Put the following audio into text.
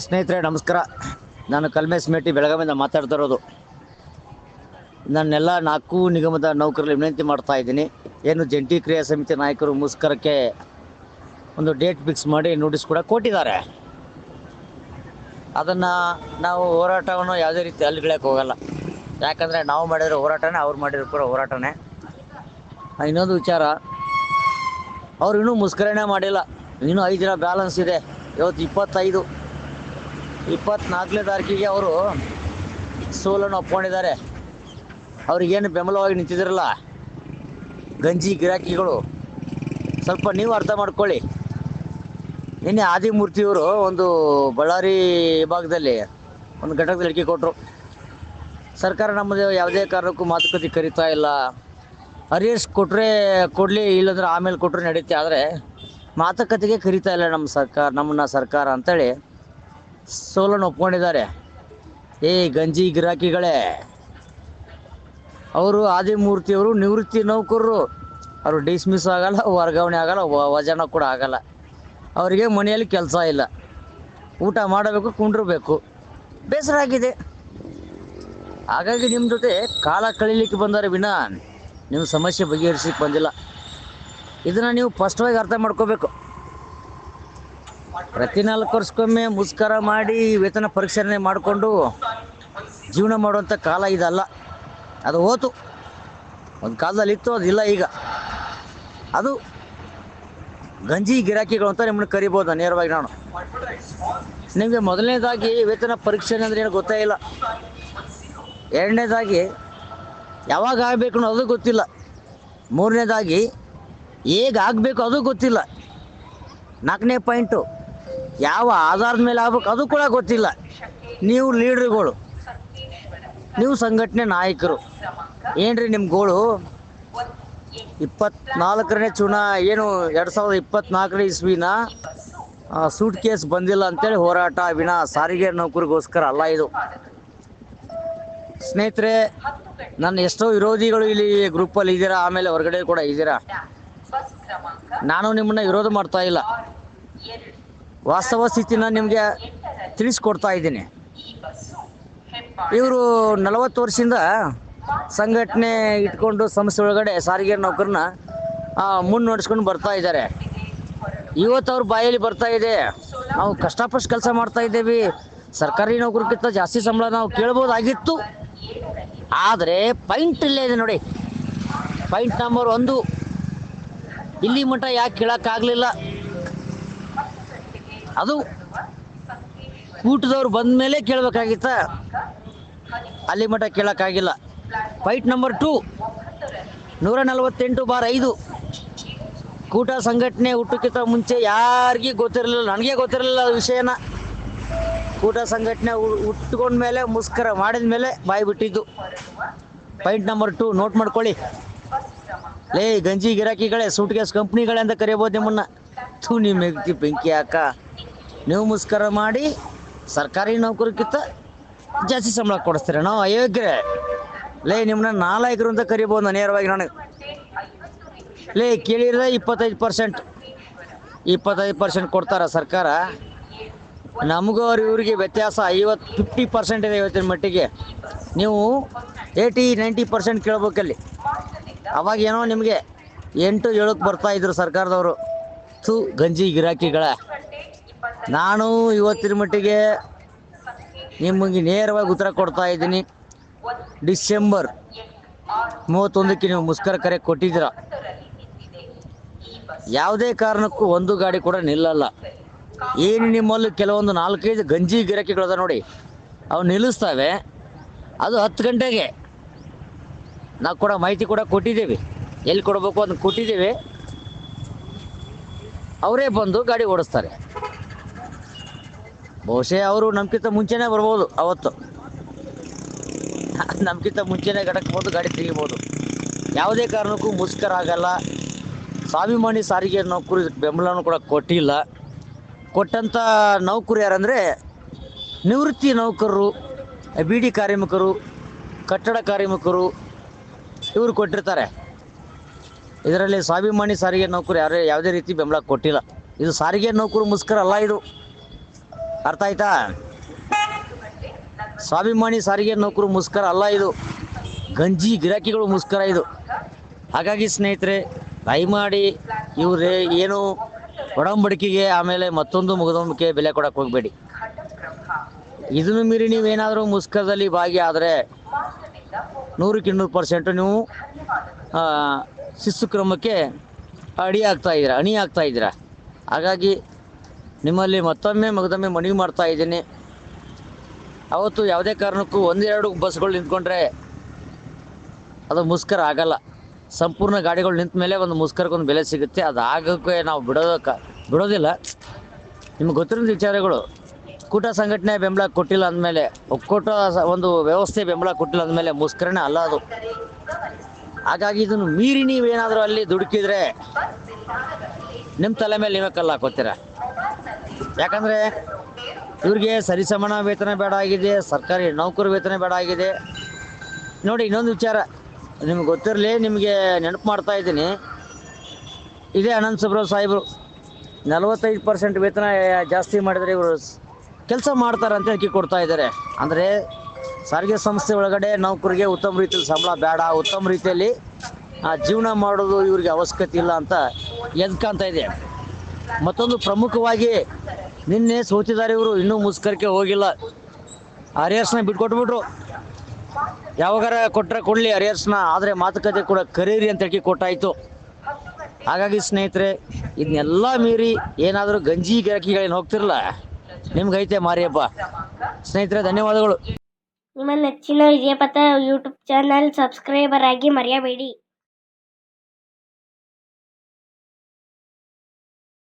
ಸ್ನೇಹಿತರೆ, ನಮಸ್ಕಾರ. ನಾನು ಕಲ್ಮೇಶ್ ಮೇಟಿ, ಬೆಳಗಾವಿಯಿಂದ ಮಾತಾಡ್ತಾ ಇರೋದು. ನನ್ನೆಲ್ಲ ನಾಲ್ಕು ನಿಗಮದ ನೌಕರಲ್ಲಿ ವಿನಂತಿ ಮಾಡ್ತಾ ಇದ್ದೀನಿ. ಏನು ಜಂಟಿ ಕ್ರಿಯಾ ಸಮಿತಿ ನಾಯಕರು ಮುಸ್ಕರಕ್ಕೆ ಒಂದು ಡೇಟ್ ಫಿಕ್ಸ್ ಮಾಡಿ ನೋಟಿಸ್ ಕೂಡ ಕೊಟ್ಟಿದ್ದಾರೆ. ಅದನ್ನು ನಾವು ಹೋರಾಟವನ್ನು ಯಾವುದೇ ರೀತಿ ಅಲ್ಲಿಗಳಕ್ಕೆ ಹೋಗಲ್ಲ. ಯಾಕಂದರೆ ನಾವು ಮಾಡಿರೋ ಹೋರಾಟನೇ ಅವ್ರು ಮಾಡಿರೋ ಕೂಡ ಹೋರಾಟನೇ. ಇನ್ನೊಂದು ವಿಚಾರ, ಅವ್ರು ಇನ್ನೂ ಮುಸ್ಕರಣೆ ಮಾಡಿಲ್ಲ. ಇನ್ನೂ ಐದು ದಿನ ಬ್ಯಾಲೆನ್ಸ್ ಇದೆ. ಇವತ್ತು ಇಪ್ಪತ್ತೈದು. ಇಪ್ಪತ್ನಾಲ್ಕನೇ ತಾರೀಕಿಗೆ ಅವರು ಸೋಲನ್ನು ಒಪ್ಕೊಂಡಿದ್ದಾರೆ. ಅವ್ರಿಗೇನು ಬೆಂಬಲವಾಗಿ ನಿಂತಿದ್ರಲ್ಲ ಗಂಜಿ, ಗಿರಾಕಿಗಳು. ಸ್ವಲ್ಪ ನೀವು ಅರ್ಥ ಮಾಡ್ಕೊಳ್ಳಿ. ನಿನ್ನೆ ಆದಿಮೂರ್ತಿಯವರು ಒಂದು ಬಳ್ಳಾರಿ ವಿಭಾಗದಲ್ಲಿ ಒಂದು ಘಟಕದಲ್ಲಿ ಹೇಳಿಕೆ ಕೊಟ್ಟರು. ಸರ್ಕಾರ ನಮ್ಮದು ಯಾವುದೇ ಕಾರಣಕ್ಕೂ ಮಾತುಕತೆ ಕರಿತಾ ಇಲ್ಲ. ಅರಿಯರ್ಸ್ ಕೊಟ್ಟರೆ ಕೊಡಲಿ, ಇಲ್ಲಂದ್ರೆ ಆಮೇಲೆ ಕೊಟ್ಟರೆ ನಡೀತೆ. ಆದರೆ ಮಾತುಕತೆಗೆ ಕರಿತಾ ಇಲ್ಲ ನಮ್ಮ ಸರ್ಕಾರ, ನಮ್ಮನ್ನ ಸರ್ಕಾರ ಅಂತೇಳಿ. ಸೋಲನ್ನು ಒಪ್ಕೊಂಡಿದ್ದಾರೆ. ಏ ಗಂಜಿ ಗಿರಾಕಿಗಳೇ. ಅವರು ಆದಿಮೂರ್ತಿಯವರು, ನಿವೃತ್ತಿ ನೌಕರರು. ಅವರು ಡಿಸ್ಮಿಸ್ ಆಗಲ್ಲ, ವರ್ಗಾವಣೆ ಆಗಲ್ಲ ವಜನ ಕೂಡ ಆಗಲ್ಲ. ಅವರಿಗೆ ಮನೆಯಲ್ಲಿ ಕೆಲಸ ಇಲ್ಲ. ಊಟ ಮಾಡಬೇಕು, ಕುಂಡಿರ್ಬೇಕು. ಬೇಸರ ಆಗಿದೆ. ಹಾಗಾಗಿ ನಿಮ್ಮ ಜೊತೆ ಕಾಲ ಕಳೀಲಿಕ್ಕೆ ಬಂದರೆ ವಿನ ನಿಮ್ಮ ಸಮಸ್ಯೆ ಬಗೆಹರಿಸಲಿಕ್ಕೆ ಬಂದಿಲ್ಲ. ಇದನ್ನು ನೀವು ಸ್ಪಷ್ಟವಾಗಿ ಅರ್ಥ ಮಾಡ್ಕೋಬೇಕು. ಪ್ರತಿ ನಾಲ್ಕು ವರ್ಷಕ್ಕೊಮ್ಮೆ ಮುಸ್ಕರ ಮಾಡಿ ವೇತನ ಪರಿಷ್ಕರಣೆ ಮಾಡಿಕೊಂಡು ಜೀವನ ಮಾಡುವಂಥ ಕಾಲ ಇದಲ್ಲ. ಅದು ಹೋತು. ಒಂದು ಕಾಲದಲ್ಲಿ ಇತ್ತು ಅದಿಲ್ಲ ಈಗ. ಅದು ಗಂಜಿ ಗಿರಾಕಿಗಳು ಅಂತ ನಿಮ್ಮನ್ನು ಕರಿಬೋದು ನೇರವಾಗಿ ನಾನು. ನಿಮಗೆ ಮೊದಲನೇದಾಗಿ ವೇತನ ಪರೀಕ್ಷೆ ಅಂದರೆ ಏನು ಗೊತ್ತೇ ಇಲ್ಲ. ಎರಡನೇದಾಗಿ ಯಾವಾಗ ಆಗಬೇಕು ಅನ್ನೋದು ಗೊತ್ತಿಲ್ಲ. ಮೂರನೇದಾಗಿ ಹೇಗೆ ಆಗಬೇಕು ಅದು ಗೊತ್ತಿಲ್ಲ. ನಾಲ್ಕನೇ ಪಾಯಿಂಟು ಯಾವ ಆಧಾರದ ಮೇಲೆ ಆಗ್ಬೇಕು ಅದು ಕೂಡ ಗೊತ್ತಿಲ್ಲ. ನೀವು ಲೀಡ್ರುಗಳು. ನೀವು ಸಂಘಟನೆ ನಾಯಕರು. ಏನ್ರಿ ನಿಮ್ಮ ಗೋಳು? ಇಪ್ಪತ್ನಾಲ್ಕನೇ ಚುನಾ ಏನು ಎರಡು ಸಾವಿರದ ಇಪ್ಪತ್ನಾಲ್ಕನೇ ಇಸ್ವಿನ? ಸೂಟ್ ಕೇಸ್ ಬಂದಿಲ್ಲ ಅಂತೇಳಿ ಹೋರಾಟ ವಿನ ಸಾರಿಗೆ ನೌಕರಿಗೋಸ್ಕರ ಅಲ್ಲ ಇದು. ಸ್ನೇಹಿತರೆ, ನನ್ನ ಎಷ್ಟೋ ವಿರೋಧಿಗಳು ಇಲ್ಲಿ ಗ್ರೂಪಲ್ಲಿ ಇದ್ದೀರಾ, ಆಮೇಲೆ ಹೊರಗಡೆ ಕೂಡ ಇದ್ದೀರಾ? ನಾನು ನಿಮ್ಮನ್ನ ವಿರೋಧ ಮಾಡ್ತಾ ಇಲ್ಲ. ವಾಸ್ತವ ಸ್ಥಿತಿನ ನಿಮಗೆ ತಿಳಿಸ್ಕೊಡ್ತಾ ಇದ್ದೀನಿ. ಇವರು ನಲವತ್ತು ವರ್ಷದಿಂದ ಸಂಘಟನೆ ಇಟ್ಕೊಂಡು ಸಂಸ್ಥೆ ಒಳಗಡೆ ಸಾರಿಗೆ ನೌಕರನ್ನ ಮುನ್ನಡೆಸ್ಕೊಂಡು ಬರ್ತಾ ಇದ್ದಾರೆ. ಇವತ್ತು ಅವ್ರ ಬಾಯಲ್ಲಿ ಬರ್ತಾ ಇದೆ. ನಾವು ಕಷ್ಟಪಟ್ಟು ಕೆಲಸ ಮಾಡ್ತಾ ಇದ್ದೇವೆ. ಸರ್ಕಾರಿ ನೌಕರಿಗಿಂತ ಜಾಸ್ತಿ ಸಂಬಳ ನಾವು ಕೇಳ್ಬೋದಾಗಿತ್ತು. ಆದರೆ ಪಾಯಿಂಟ್ ಇಲ್ಲೇ ಇದೆ ನೋಡಿ. ಪಾಯಿಂಟ್ ನಂಬರ್ ಒಂದು. ಇಲ್ಲಿ ಮಟ್ಟ ಯಾಕೆ ಕೇಳೋಕ್ಕಾಗಲಿಲ್ಲ? ಅದು ಕೂಟದವ್ರು ಬಂದ ಮೇಲೆ ಕೇಳಬೇಕಾಗಿತ್ತ? ಅಲ್ಲಿ ಮಠ ಕೇಳೋಕ್ಕಾಗಿಲ್ಲ. ಫೈಟ್ ನಂಬರ್ ಟೂ ನೂರ ನಲವತ್ತೆಂಟು ಬಾರ್ ಐದು. ಕೂಟ ಸಂಘಟನೆ ಹುಟ್ಟಕ್ಕಿಂತ ಮುಂಚೆ ಯಾರಿಗೂ ಗೊತ್ತಿರಲಿಲ್ಲ, ನನಗೆ ಗೊತ್ತಿರಲಿಲ್ಲ ವಿಷಯನ. ಕೂಟ ಸಂಘಟನೆ ಹುಟ್ಕೊಂಡ ಮೇಲೆ ಮುಸ್ಕರ ಮಾಡಿದ ಮೇಲೆ ಬಾಯಿ ಬಿಟ್ಟಿದ್ದು. ಪಾಯಿಂಟ್ ನಂಬರ್ ಟು ನೋಟ್ ಮಾಡ್ಕೊಳ್ಳಿ. ಲೇ ಗಂಜಿ ಗಿರಾಕಿಗಳೇ ಸೂಟ್ ಗ್ಯಾಸ್ ಕಂಪ್ನಿಗಳೇ ಅಂತ ಕರಿಬೋದು ನಿಮ್ಮನ್ನ. ಥೂ ನಿಮ್ಮ ಬೆಂಕಿ ಹಾಕ. ನೀವು ಮುಷ್ಕರ ಮಾಡಿ ಸರ್ಕಾರಿ ನೌಕರಿಗಿಂತ ಜಾಸ್ತಿ ಸಂಬಳ ಕೊಡಿಸ್ತೀರ. ನಾವು ಅಯೋಗ್ಯರೇ. ಲೇ ನಿಮ್ಮನ್ನ ನಾಲ್ಕರು ಅಂತ ಕರಿಬೋದು ನೇರವಾಗಿ ನನಗೆ ಲೇ ಕೇಳಿರ ಇಪ್ಪತ್ತೈದು ಪರ್ಸೆಂಟ್. ಇಪ್ಪತ್ತೈದು ಪರ್ಸೆಂಟ್ ಕೊಡ್ತಾರ ಸರ್ಕಾರ. ನಮಗೂ ಅವ್ರ ಇವ್ರಿಗೆ ವ್ಯತ್ಯಾಸ ಐವತ್ತು, ಫಿಫ್ಟಿ ಪರ್ಸೆಂಟ್ ಇದೆ ಇವತ್ತಿನ ಮಟ್ಟಿಗೆ. ನೀವು ಏಯ್ಟಿ, ನೈಂಟಿ ಪರ್ಸೆಂಟ್ ಕೇಳ್ಬೇಕಲ್ಲಿ. ಅವಾಗ ಏನೋ ನಿಮಗೆ ಎಂಟು, ಏಳಕ್ಕೆ ಬರ್ತಾ ಇದ್ರು ಸರ್ಕಾರದವರು. ಥೂ, ಗಂಜಿ ಗಿರಾಕಿಗಳ. ನಾನು ಇವತ್ತಿನ ಮಟ್ಟಿಗೆ ನಿಮಗೆ ನೇರವಾಗಿ ಉತ್ತರ ಕೊಡ್ತಾ ಇದ್ದೀನಿ. ಡಿಸೆಂಬರ್ ಮೂವತ್ತೊಂದಕ್ಕೆ ನೀವು ಮುಸ್ಕರ ಕರೆ ಕೊಟ್ಟಿದ್ದೀರ. ಯಾವುದೇ ಕಾರಣಕ್ಕೂ ಒಂದು ಗಾಡಿ ಕೂಡ ನಿಲ್ಲಲ್ಲ. ಏನು ನಿಮ್ಮಲ್ಲಿ ಕೆಲವೊಂದು ನಾಲ್ಕೈದು ಗಂಜಿ ಗಿರಾಕಿಗಳದ ನೋಡಿ. ಅವು ನಿಲ್ಲಿಸ್ತವೆ. ಅದು ಹತ್ತು ಗಂಟೆಗೆ. ನಾವು ಕೂಡ ಮಾಹಿತಿ ಕೂಡ ಕೊಟ್ಟಿದ್ದೀವಿ. ಎಲ್ಲಿ ಕೊಡಬೇಕು ಅದನ್ನು ಕೊಟ್ಟಿದ್ದೀವಿ. ಅವರೇ ಬಂದು ಗಾಡಿ ಓಡಿಸ್ತಾರೆ. ಬಹುಶಃ ಅವರು ನಮ್ಕಿಂತ ಮುಂಚೆನೇ ಬರ್ಬೋದು, ಅವತ್ತು. ನಮ್ಕಿಂತ ಮುಂಚೆನೇ ಗಡಕ್ಬೋದು ಬಂದು ಗಾಡಿ ತೆಗಿಬೋದು. ಯಾವುದೇ ಕಾರಣಕ್ಕೂ ಮುಸ್ಕರ ಆಗಲ್ಲ. ಸ್ವಾಭಿಮಾನಿ ಸಾರಿಗೆ ನೌಕರಿ ಬೆಂಬಲನೂ ಕೂಡ ಕೊಟ್ಟಿಲ್ಲ. ಕೊಟ್ಟಂಥ ನೌಕರು ಯಾರಂದರೆ, ನಿವೃತ್ತಿ ನೌಕರರು ಬಿ ಡಿ ಕಾರ್ಮಿಕರು, ಕಟ್ಟಡ ಕಾರ್ಮಿಕರು ಇವರು ಕೊಟ್ಟಿರ್ತಾರೆ. ಇದರಲ್ಲಿ ಸ್ವಾಭಿಮಾನಿ ಸಾರಿಗೆ ನೌಕರು ಯಾರೇ, ಯಾವುದೇ ರೀತಿ ಬೆಂಬಲ ಕೊಟ್ಟಿಲ್ಲ. ಇದು ಸಾರಿಗೆ ನೌಕರು ಮುಸ್ಕರ ಅಲ್ಲ ಇದು. ಅರ್ಥ ಆಯ್ತಾ? ಸ್ವಾಭಿಮಾನಿ ಸಾರಿಗೆ ನೌಕರು ಮುಸ್ಕರ ಅಲ್ಲ ಇದು. ಗಂಜಿ ಗಿರಾಕಿಗಳು ಮುಸ್ಕರ ಇದು. ಹಾಗಾಗಿ ಸ್ನೇಹಿತರೆ, ದಯಮಾಡಿ ಇವ್ರೆ ಏನು ಒಡಂಬಡಿಕೆಗೆ ಆಮೇಲೆ ಮತ್ತೊಂದು ಮುಗದೊಂಬಿಕೆ ಬೆಲೆ ಕೊಡಕ್ಕೆ ಹೋಗಬೇಡಿ. ಇದನ್ನು ಮೀರಿ ನೀವೇನಾದರೂ ಮುಸ್ಕರದಲ್ಲಿ ಭಾಗಿಯಾದರೆ ನೂರಕ್ಕೆ ಇನ್ನೂರು ಪರ್ಸೆಂಟು ನೀವು ಶಿಸ್ತು ಕ್ರಮಕ್ಕೆ ಅಡಿ ಆಗ್ತಾ ಇದ್ದೀರಾ, ಅಣಿ ಆಗ್ತಾ ಇದ್ದೀರಾ. ಹಾಗಾಗಿ ನಿಮ್ಮಲ್ಲಿ ಮತ್ತೊಮ್ಮೆ ಮಗದೊಮ್ಮೆ ಮನವಿ ಮಾಡ್ತಾ ಇದ್ದೀನಿ. ಅವತ್ತು ಯಾವುದೇ ಕಾರಣಕ್ಕೂ ಒಂದೆರಡು ಬಸ್ಗಳು ನಿಂತ್ಕೊಂಡ್ರೆ ಅದು ಮುಸ್ಕರ ಆಗಲ್ಲ. ಸಂಪೂರ್ಣ ಗಾಡಿಗಳು ನಿಂತ ಮೇಲೆ ಒಂದು ಮುಸ್ಕರಕ್ಕೊಂದು ಬೆಲೆ ಸಿಗುತ್ತೆ. ಅದು ಆಗೋಕ್ಕೆ ನಾವು ಬಿಡೋದಕ್ಕೆ ಬಿಡೋದಿಲ್ಲ. ನಿಮ್ಗೆ ಗೊತ್ತಿರೋ ವಿಚಾರಗಳು. ಕೂಟ ಸಂಘಟನೆ ಬೆಂಬಲ ಕೊಟ್ಟಿಲ್ಲ ಅಂದಮೇಲೆ, ಒಕ್ಕೂಟ ಒಂದು ವ್ಯವಸ್ಥೆ ಬೆಂಬಲ ಕೊಟ್ಟಿಲ್ಲ ಅಂದಮೇಲೆ ಮುಸ್ಕರನೇ ಅಲ್ಲ ಅದು. ಹಾಗಾಗಿ ಇದನ್ನು ಮೀರಿ ನೀವೇನಾದರೂ ಅಲ್ಲಿ ದುಡುಕಿದ್ರೆ ನಿಮ್ಮ ತಲೆ ಮೇಲೆ ನೀವೇ ಕಲ್ಲು ಯಾಕಂದರೆ ಇವ್ರಿಗೆ ಸರಿಸಮಾನ ವೇತನ ಬೇಡ ಆಗಿದೆ, ಸರ್ಕಾರಿ ನೌಕರ ವೇತನ ಬೇಡ ಆಗಿದೆ. ನೋಡಿ, ಇನ್ನೊಂದು ವಿಚಾರ. ನಿಮ್ಗೆ ಗೊತ್ತಿರಲಿ, ನಿಮಗೆ ನೆನಪು ಮಾಡ್ತಾ ಇದ್ದೀನಿ. ಇದೇ ಅನಂತ ಸುಬ್ರಾವ್ ಸಾಹೇಬರು, ನಲವತ್ತೈದು ಪರ್ಸೆಂಟ್ ವೇತನ ಜಾಸ್ತಿ ಮಾಡಿದರೆ ಇವರು ಕೆಲಸ ಮಾಡ್ತಾರೆ ಅಂತ ಹೇಳಿಕೆ ಕೊಡ್ತಾ ಇದ್ದಾರೆ. ಅಂದರೆ ಸಾರಿಗೆ ಸಂಸ್ಥೆ ಒಳಗಡೆ ನೌಕರಿಗೆ ಉತ್ತಮ ರೀತಿಯಲ್ಲಿ ಸಂಬಳ ಬೇಡ, ಉತ್ತಮ ರೀತಿಯಲ್ಲಿ ಜೀವನ ಮಾಡೋದು ಇವ್ರಿಗೆ ಅವಶ್ಯಕತೆ ಇಲ್ಲ ಅಂತ ಎದ್ಕಂತ ಇದೆ. ಮತ್ತೊಂದು ಪ್ರಮುಖವಾಗಿ ನಿನ್ನೆ ಸೋತಿದ್ದಾರೆ ಇವರು ಇನ್ನೂ ಮುಸ್ಕರಕ್ಕೆ ಹೋಗಿಲ್ಲ. ಅರಿಯರ್ಸ್ನ ಬಿಟ್ಕೊಟ್ಬಿಟ್ರು. ಯಾವಾಗಾರ ಕೊಟ್ಟರೆ ಕೊಡಲಿ ಅರಿಯರ್ಸ್ನ ಆದರೆ ಮಾತುಕತೆ ಕೂಡ ಕರೀರಿ ಅಂತ ಹೇಳಿ ಕೊಟ್ಟಾಯಿತು. ಹಾಗಾಗಿ ಸ್ನೇಹಿತರೆ ಇದನ್ನೆಲ್ಲ ಮೀರಿ ಏನಾದರೂ ಗಂಜಿ ಗಿರಾಕಿಗಳೇನು ಹೋಗ್ತಿರಲ್ಲ ನಿಮ್ಗೈತೆ ಮಾರಿಯಪ್ಪ. ಸ್ನೇಹಿತರೆ, ಧನ್ಯವಾದಗಳು. ನಿಮ್ಮ ನೆಚ್ಚಿನ ವಿಜಯಪಥ ಯೂಟ್ಯೂಬ್ ಚಾನಲ್ ಸಬ್ಸ್ಕ್ರೈಬರ್ ಆಗಿ ಮರೆಯಬೇಡಿ.